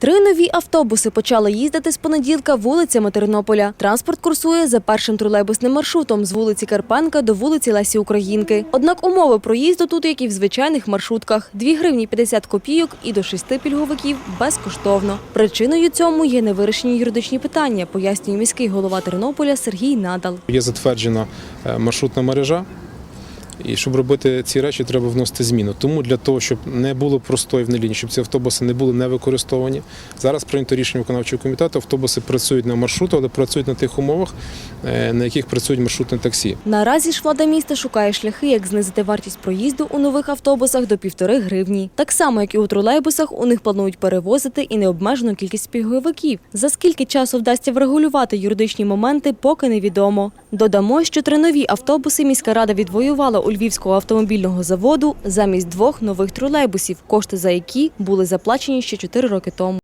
Три нові автобуси почали їздити з понеділка вулицями Тернополя. Транспорт курсує за першим тролейбусним маршрутом з вулиці Карпенка до вулиці Лесі Українки. Однак умови проїзду тут, як і в звичайних маршрутках: 2 гривні 50 копійок і до шести пільговиків безкоштовно. Причиною цьому є невирішені юридичні питання, пояснює міський голова Тернополя Сергій Надал. Є затверджена е, маршрутна мережа. І щоб робити ці речі, треба вносити зміну. Тому для того, щоб не було простої в лінії, щоб ці автобуси не були не використовані. Зараз прийнято рішення виконавчого комітету. Автобуси працюють на маршруту, але працюють на тих умовах, на яких працюють маршрутні таксі. Наразі ж влада міста шукає шляхи, як знизити вартість проїзду у нових автобусах до півтори гривні. Так само, як і у тролейбусах, у них планують перевозити і необмежену кількість пільговиків. За скільки часу вдасться врегулювати юридичні моменти, поки невідомо. Додамо, що три нові автобуси міська рада відвоювала у Львівського автомобільного заводу замість двох нових тролейбусів, кошти за які були заплачені ще чотири роки тому.